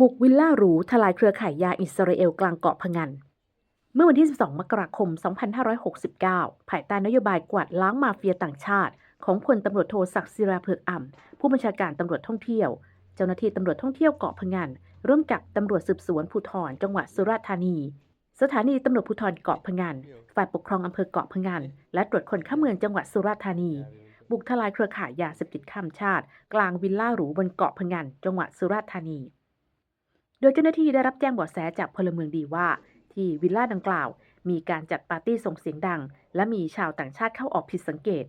บุกวิลล่าหรูทลายเครือข่ายยาอิสราเอลกลางเกาะพะงัน เมื่อวันที่ 12 มกราคม 2569 ภายใต้นโยบายกวาดล้างมาเฟียต่างชาติ ของพลตำรวจโทศักดิ์ศิราเผือกอ่ำผู้บัญชาการตำรวจท่องเที่ยว เจ้าหน้าที่ตำรวจท่องเที่ยวเกาะพะงัน ร่วมกับตำรวจสืบสวนภูธรจังหวัดสุราษฎร์ธานี สถานีตำรวจภูธรเกาะพะงัน ฝ่ายปกครองอำเภอเกาะพะงัน และตรวจคนเข้าเมืองจังหวัดสุราษฎร์ธานีบุกทลายเครือข่ายยาเสพติดข้ามชาติ กลางวิลล่าหรูบนเกาะพะงัน จังหวัดสุราษฎร์ธานี ดยเจ้าหน้าที่ได้รับแจ้งเบาะแสจากพลเมืองดีว่า ที่วิลล่าดังกล่าว มีการจัดปาร์ตี้ส่งเสียงดัง และมีชาวต่างชาติเข้าออกผิดสังเกต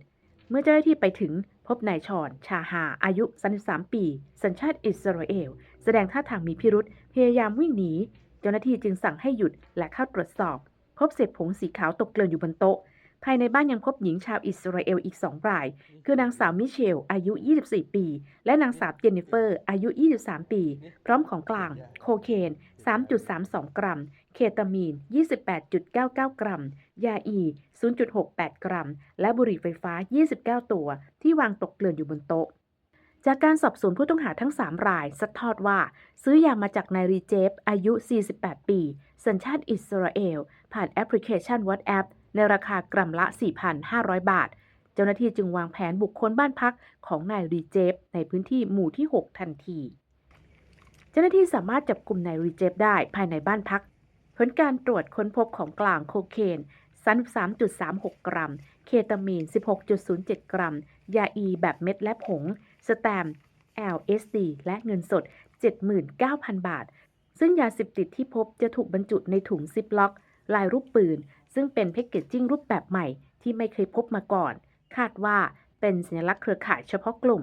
เมื่อเจ้าหน้าที่ไปถึงพบนายชอน ชาฮาอายุ 33 ปี สัญชาติอิสราเอล แสดงท่าทางมีพิรุษพยายามวิ่งหนี เจ้าหน้าที่จึงสั่งให้หยุดและเข้าตรวจสอบ พบเศษผงสีขาวตกเกลื่อนอยู่บนโต๊ะ ภายในบ้านยังพบหญิงชาวอิสราเอลอีก2ราย คือนางสาวมิเชล อายุ 24 ปี และนางสาวเจนนิเฟอร์ อายุ 23 ปี พร้อมของกลาง โคเคน 3.32 กรัม เคตามีน 28.99 กรัม ยาอี 0.68 กรัม และบุหรี่ไฟฟ้า 29 ตัว ที่วางตกเกลื่อนอยู่บนโต๊ะจากการสอบสวนผู้ต้องหาทั้ง 3 รายสัดทอดว่า ซื้อยามาจากนายรีเจฟอายุ 48 ปี สัญชาติอิสราเอล ผ่านแอปพลิเคชัน WhatsApp ในราคากรัมละ 4,500 บาท เจ้าหน้าที่จึงวางแผนบุคคลบ้านพักของนายรีเจฟในพื้นที่หมู่ที่ 6 ทันที เจ้าหน้าที่สามารถจับกลุ่มนายรีเจฟได้ภายในบ้านพัก ผลการตรวจค้นพบของกลางโคเคน33.36 กรัม เคตามีน 16.07 กรัม ยาอีแบบเม็ดและผง สแตม LSD และเงินสด 79,000 บาท ซึ่งยาเสพติดที่พบจะถูกบรรจุในถุงซิปล็อก ลายรูปปืน ซึ่งเป็นแพ็กเกจจิ้งรูปแบบใหม่ที่ไม่เคยพบมาก่อน คาดว่าเป็นสัญลักษณ์เครือข่ายเฉพาะกลุ่ม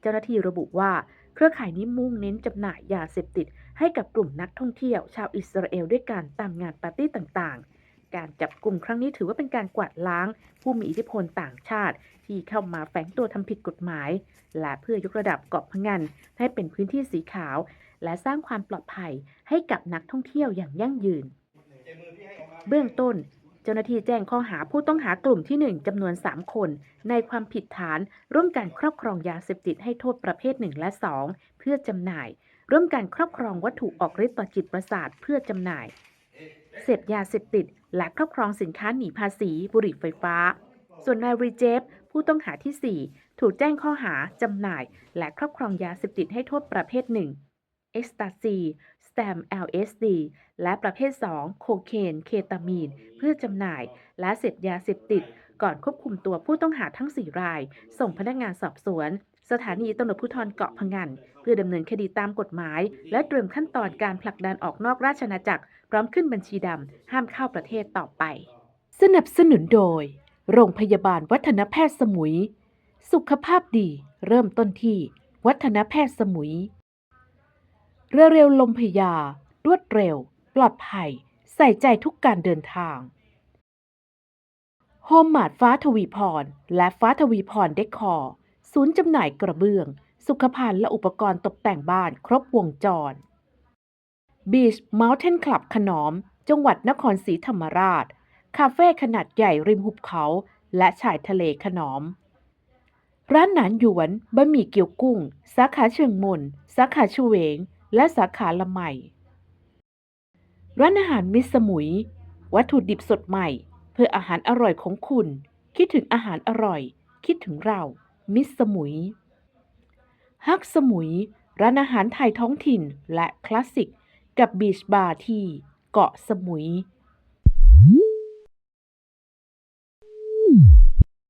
เจ้าหน้าที่ระบุว่าเครือข่ายนี้มุ่งเน้นจำหน่ายยาเสพติด ให้กับกลุ่มนักท่องเที่ยว ชาวอิสราเอลด้วยการตามงานปาร์ตี้ต่างๆ การจับกลุ่มครั้งนี้ถือว่าเป็นการกวาดล้าง ผู้มีอิทธิพลต่างชาติ ที่เข้ามาแฝงตัวทำผิดกฎหมาย และเพื่อยกระดับเกาะพงันให้เป็นพื้นที่สีขาว และสร้างความปลอดภัยให้กับนักท่องเที่ยวอย่างยั่งยืน เบื้องต้น เจ้าหน้าที่แจ้งข้อหาผู้ต้องหากลุ่มที่ 1จำนวน 3 คน ในความผิดฐาน ร่วมกันครอบครองยาเสพติดให้โทษประเภท 1 และ 2 เพื่อจำหน่าย ร่วมกันครอบครองวัตถุออกฤทธิ์ต่อจิตประสาทเพื่อจำหน่าย เสพยาเสพติด และครอบครองสินค้าหนีภาษีบุหรี่ไฟฟ้า ส่วนนายรีเจฟผู้ต้องหาที่ 4 ถูกแจ้งข้อหาจำหน่าย และครอบครองยาเสพติดให้โทษประเภท1 เอ็กซ์ตาซีสแตม LSD และประเภท 2 โคเคน เคตามีน เพื่อจำหน่าย และเสพยาเสพติด ก่อนควบคุมตัวผู้ต้องหาทั้ง 4 ราย ส่งพนักงานสอบสวน สถานีตำรวจภูธรเกาะพะงัน เพื่อดำเนินคดีตามกฎหมาย และเตรียมขั้นตอนการผลักดันออกนอกราชอาณาจักร พร้อมขึ้นบัญชีดำ ห้ามเข้าประเทศต่อไป สนับสนุนโดย โรงพยาบาลวัฒนแพทย์สมุย สุขภาพดี เริ่มต้นที่ วัฒนแพทย์สมุย เรือเร็วลมพยา รวดเร็ว ปลอดภัย ใส่ใจทุกการเดินทาง โฮมมาดฟ้าทวีพร และฟ้าทวีพรเดคอร์ศูนย์จำหน่ายกระเบื้อง สุขภัณฑ์และอุปกรณ์ตกแต่งบ้านครบวงจร Beach Mountain Club ขนอม จังหวัดนครศรีธรรมราช คาเฟ่ขนาดใหญ่ริมหุบเขา และชายทะเลขนอม ร้านหนานหยวนบะหมี่เกี๊ยวกุ้ง สาขาเชียงมนสาขาชเวง และสาขาละไมร้านอาหารมิสมุย วัตถุดิบสดใหม่ เพื่ออาหารอร่อยของคุณ คิดถึงอาหารอร่อย คิดถึงเรา มิสสมุย ฮักสมุย ร้านอาหารไทยท้องถิ่นและคลาสสิก กับบีชบาร์ที่เกาะสมุย